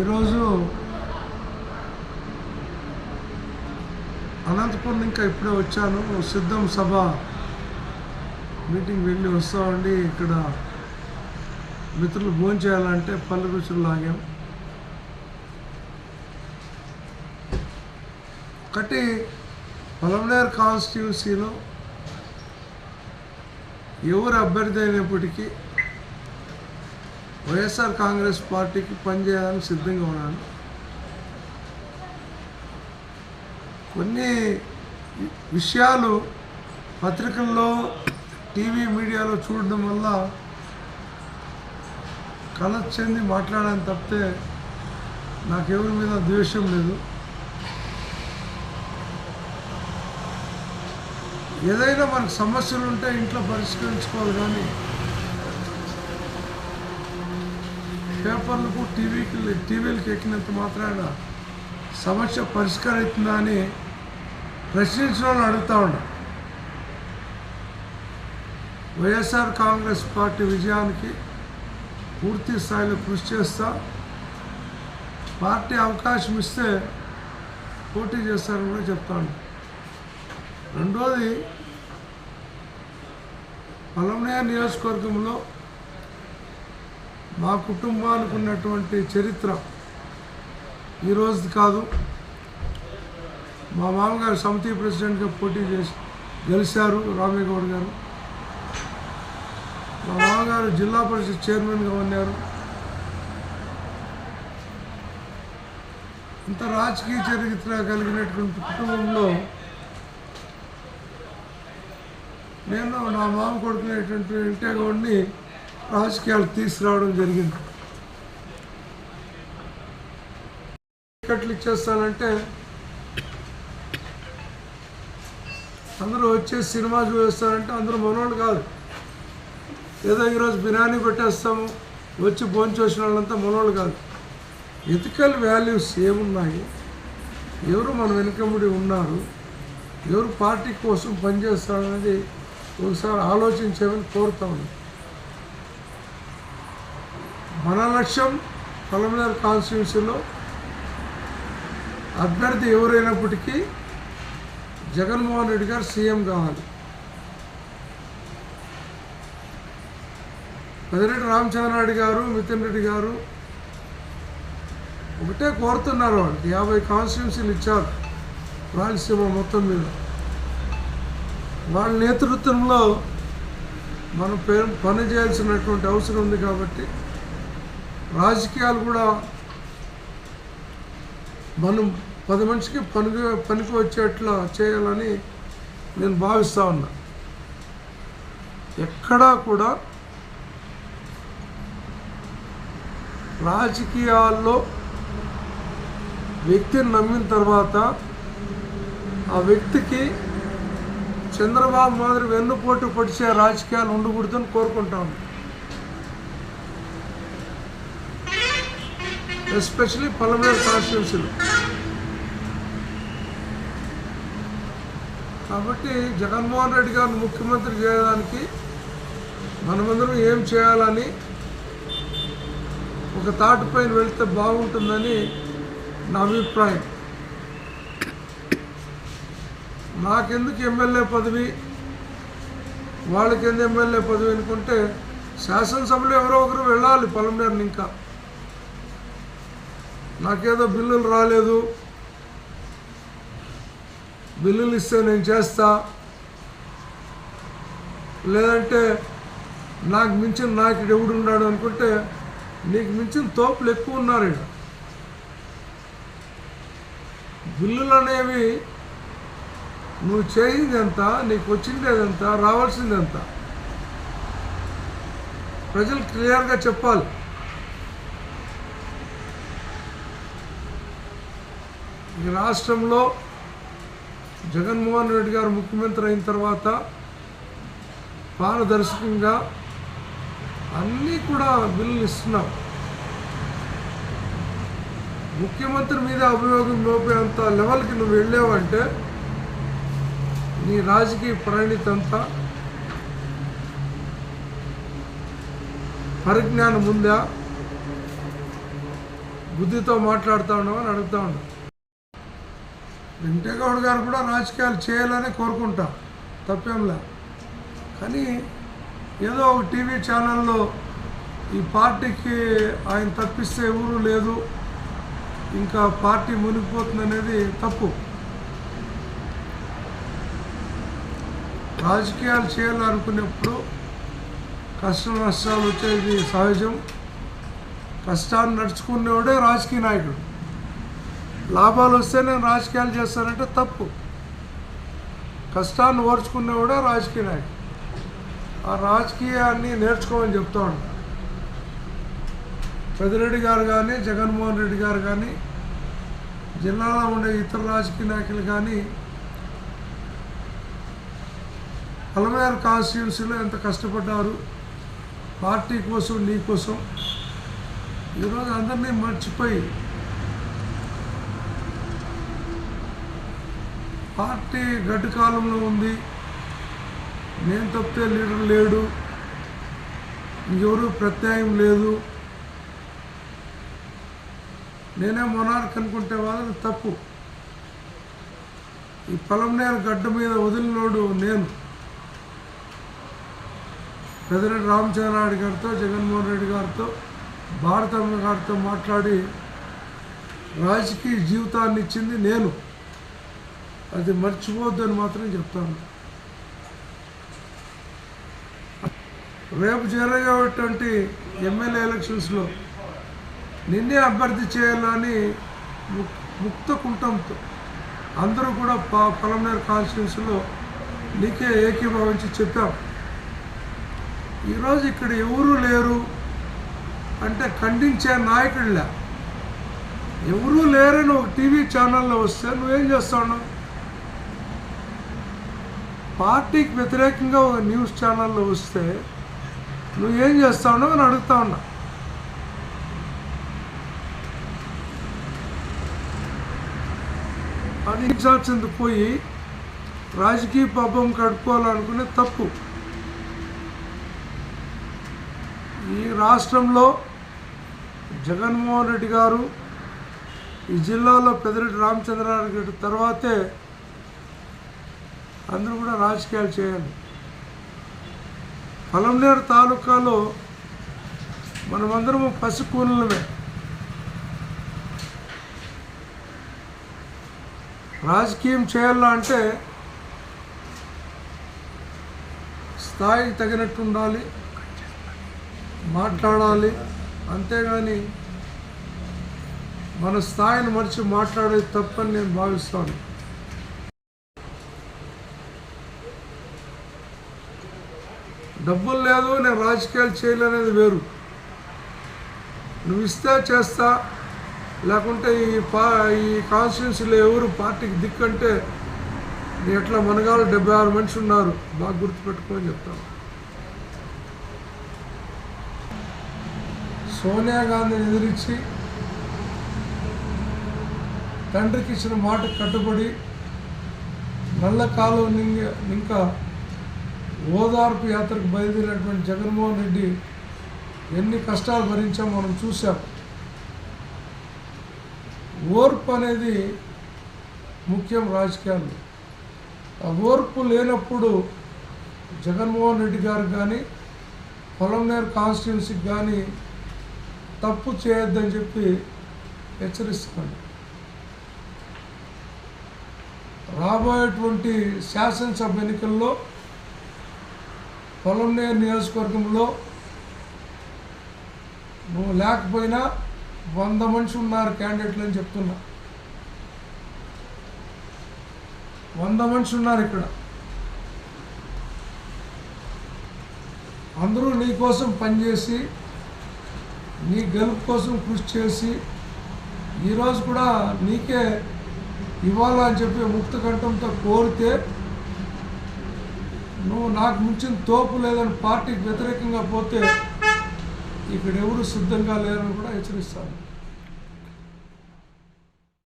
ఈరోజు అనంతపురం ఇంకా ఇప్పుడే వచ్చాను. సిద్ధం సభ మీటింగ్ వెళ్ళి వస్తామండి. ఇక్కడ మిత్రులు భోజనం చేయాలంటే పళ్ళు రుచులు లాగాం. ఒకటి పొలంనేర్ కాన్స్టిట్యూన్సీలో ఎవరు అభ్యర్థి అయినప్పటికీ వైఎస్ఆర్ కాంగ్రెస్ పార్టీకి పనిచేయాలని సిద్ధంగా ఉన్నాను. కొన్ని విషయాలు పత్రికల్లో టీవీ మీడియాలో చూడడం వల్ల కలర్ చెంది మాట్లాడాను తప్పితే నాకెవరి మీద ద్వేషం లేదు. ఏదైనా మనకు సమస్యలు ఉంటే ఇంట్లో పరిష్కరించుకోవాలి కానీ పేపర్లకు టీవీకి టీవీలకు ఎక్కినంత మాత్రాన సమస్య పరిష్కరిస్తుందా అని ప్రశ్నించిన వాళ్ళు అడుగుతా ఉన్నా వైఎస్ఆర్ కాంగ్రెస్ పార్టీ విజయానికి పూర్తి స్థాయిలో కృషి చేస్తా పార్టీ అవకాశం ఇస్తే పోటీ చేస్తారని కూడా చెప్తాను రెండోది పలమనే నియోజకవర్గంలో మా కుటుంబానికి ఉన్నటువంటి చరిత్ర ఈ రోజుది కాదు. మా మామగారు సమితి ప్రెసిడెంట్గా పోటీ చేసి గెలిచారు రామేగౌడ్ గారు. మా మామగారు జిల్లా పరిషత్ చైర్మన్గా ఉన్నారు. ఇంత రాజకీయ చరిత్ర కలిగినటువంటి కుటుంబంలో నేను నా మామ కొడుకునేటువంటి వెంకటగౌడ్ని రాజకీయాలు తీసుకురావడం జరిగింది. టికెట్లు ఇచ్చేస్తానంటే అందరూ వచ్చేసి సినిమా చూపిస్తారంటే అందరూ మనోళ్ళు కాదు. ఏదో ఈరోజు బిర్యానీ పెట్టేస్తాము వచ్చి భోంచేసిన వాళ్ళంతా మనోళ్ళు కాదు. ఎథికల్ వాల్యూస్ ఏమున్నాయి? ఎవరు మన వెనుకబడి ఉన్నారు? ఎవరు పార్టీ కోసం పనిచేస్తారనేది ఒకసారి ఆలోచించేమని కోరుతా ఉన్నాను. మన లక్ష్యం పొలంనేరు కాన్స్టిట్యూన్సీలో అభ్యర్థి ఎవరైనప్పటికీ జగన్మోహన్ రెడ్డి గారు సీఎం కావాలి. పెదిరెడ్డి రామచంద్రనాయుడు గారు మితిన్ రెడ్డి గారు ఒకటే కోరుతున్నారు వాళ్ళకి యాభై కాన్స్టిట్యున్సీలు ఇచ్చారు రాయలసీమ మొత్తం మీద. వాళ్ళ నేతృత్వంలో మనం పని చేయాల్సినటువంటి అవసరం ఉంది కాబట్టి రాజకీయాలు కూడా మనం పది మనిషికి పనికి పనికి వచ్చేట్లా చేయాలని నేను భావిస్తూ ఉన్నా. ఎక్కడా కూడా రాజకీయాల్లో వ్యక్తిని నమ్మిన తర్వాత ఆ వ్యక్తికి చంద్రబాబు మాదిరి వెన్నుపోటు పొడిచే రాజకీయాలు ఉండకూడదని కోరుకుంటాను ఎస్పెషలీ పలమేరు కాన్స్టిట్యున్సీలో. కాబట్టి జగన్మోహన్ రెడ్డి గారిని ముఖ్యమంత్రి చేయడానికి మనమందరం ఏం చేయాలని ఒక తాటి పైన వెళ్తే బాగుంటుందని నా అభిప్రాయం. నాకెందుకు ఎమ్మెల్యే పదవి? వాళ్ళకి ఎందుకు ఎమ్మెల్యే పదవి అనుకుంటే శాసనసభలో ఎవరో ఒకరు వెళ్ళాలి పొలంనేరుని ఇంకా. నాకేదో బిల్లులు రాలేదు. బిల్లులు ఇస్తే నేను చేస్తా. లేదంటే నాకు మించిన నాయకుడు ఎవడు ఉన్నాడు అనుకుంటే నీకు మించిన తోపులు ఎక్కువ ఉన్నారు ఇక్కడ బిల్లులు అనేవి నువ్వు చేయింది ఎంత నీకు వచ్చింది ఎంత రావాల్సింది ఎంత? ప్రజలు క్లియర్గా చెప్పాలి. ఈ రాష్ట్రంలో జగన్మోహన్ రెడ్డి గారు ముఖ్యమంత్రి అయిన తర్వాత పారదర్శకంగా అన్నీ కూడా బిల్లులు ఇస్తున్నాం. ముఖ్యమంత్రి మీద అభియోగం మోపేంత లెవెల్కి నువ్వు వెళ్ళావంటే నీ రాజకీయ పరిణితంతా పరిజ్ఞానం ఉందా? బుద్ధితో మాట్లాడుతూ అని అడుగుతూ ఉన్నావు వెంకటేగౌడ్ గారు కూడా రాజకీయాలు చేయాలని కోరుకుంటాం. తప్పేంలా. కానీ ఏదో ఒక టీవీ ఛానల్లో ఈ పార్టీకి ఆయన తప్పిస్తే ఎవరు లేదు. ఇంకా పార్టీ మునిగిపోతుంది అనేది తప్పు. రాజకీయాలు చేయాలనుకునేప్పుడు కష్ట నష్టాలు వచ్చేది సహజం. కష్టాన్ని నడుచుకునేవాడే రాజకీయ నాయకుడు. లాభాలు వస్తే నేను రాజకీయాలు చేస్తానంటే తప్పు. కష్టాన్ని ఓర్చుకునేవాడే రాజకీయ నాయకుడు. ఆ రాజకీయాన్ని నేర్చుకోమని చెప్తా ఉంటాను పెద్దిరెడ్డి గారు కానీ జగన్మోహన్ రెడ్డి గారు కానీ జిల్లాలో ఉండే ఇతర రాజకీయ నాయకులు కానీ పలమేరు కాన్స్టిట్యున్సీలో ఎంత కష్టపడ్డారు పార్టీ కోసం నీ కోసం ఈరోజు అందరినీ మర్చిపోయి పార్టీ గడ్డు కాలంలో ఉంది. నేను తప్పితే లీడర్ లేడు. ఇంకెవరు ప్రత్యాయం లేదు. నేనే మొనార్క్ అనుకుంటే వాళ్ళు తప్పు. ఈ పొలంనేరు గడ్డ మీద వదిలినోడు నేను. పెద్దిరెడ్డి రామచంద్రారెడ్డి గారితో జగన్మోహన్ రెడ్డి గారితో భారతమ్మ గారితో మాట్లాడి రాజకీయ జీవితాన్ని ఇచ్చింది నేను. అది మర్చిపోద్దని మాత్రం చెప్తాను. రేపు జరిగేటువంటి ఎమ్మెల్యే ఎలక్షన్స్లో. నిన్నే అభ్యర్థి చేయాలని ముక్- ముక్త కుంటంతో అందరూ కూడా ప పొలంనేరు కాన్స్టిట్యూన్సీలో నీకే ఏకీభావించి చెప్పాం. ఈరోజు ఇక్కడ ఎవరూ లేరు అంటే ఖండించే నాయకుడిలా. ఎవరూ లేరని ఒక టీవీ ఛానల్లో వస్తే నువ్వేం చేస్తావు పార్టీకి వ్యతిరేకంగా ఒక న్యూస్ ఛానల్లో వస్తే నువ్వేం ఉన్నావు అని అడుగుతా ఉన్నా. అది ఇచ్చాల్సింది పోయి రాజకీయ పబ్బం కడుక్కోవాలనుకునే తప్పు. ఈ రాష్ట్రంలో జగన్మోహన్ రెడ్డి గారు ఈ జిల్లాలో పెద్దిరెడ్డి రామచంద్రారెడ్డి గారి తర్వాతే అందరూ కూడా రాజకీయాలు చేయాలి. పలంనేరు తాలూకాలో మనమందరము పసికూనలమే. రాజకీయం చేయాలా అంటే స్థాయికి తగినట్టు ఉండాలి మాట్లాడాలి. అంతేగాని మన స్థాయిని మరిచి మాట్లాడేది తప్పని నేను భావిస్తాను. డబ్బులు లేదు నేను రాజకీయాలు చేయలేనేది వేరు. నువ్వు ఇస్తే చేస్తా. లేకుంటే ఈ పా ఈ కాన్స్టిట్యున్సీలో ఎవరు పార్టీకి దిక్కంటే నీ ఎట్లా మనగాలు డెబ్బై ఆరు మనిషి ఉన్నారు బాగా గుర్తుపెట్టుకోని చెప్తాను. సోనియా గాంధీని ఎదిరించి తండ్రికి ఇచ్చిన మాట కట్టుబడి నల్ల కాలువ నింగ ఇంకా ఓదార్పు యాత్రకు బయలుదేరినటువంటి జగన్మోహన్ రెడ్డి ఎన్ని కష్టాలు భరించాం మనం చూసాం ఓర్పు అనేది ముఖ్యం రాజకీయాల్లో. ఆ ఓర్పు లేనప్పుడు జగన్మోహన్ రెడ్డి గారు కానీ పొలంనేరు కాన్స్టిట్యున్సీకి కానీ తప్పు చేయొద్దని చెప్పి హెచ్చరిస్తున్నాను రాబోయేటువంటి శాసనసభ ఎన్నికల్లో పొలంనేరు నియోజకవర్గంలో నువ్వు లేకపోయినా వంద మనిషి ఉన్నారు క్యాండిడేట్లు అని చెప్తున్నా. వంద మనిషి ఉన్నారు ఇక్కడ. అందరూ నీ కోసం పనిచేసి నీ గెలుపు కోసం కృషి చేసి ఈరోజు కూడా నీకే ఇవ్వాలని చెప్పి ముక్త కంఠంతో కోరితే నువ్వు నాకు మించిన తోపు లేదని పార్టీకి వ్యతిరేకంగా పోతే ఇక్కడ ఎవరు సిద్ధంగా లేరని కూడా హెచ్చరిస్తాను.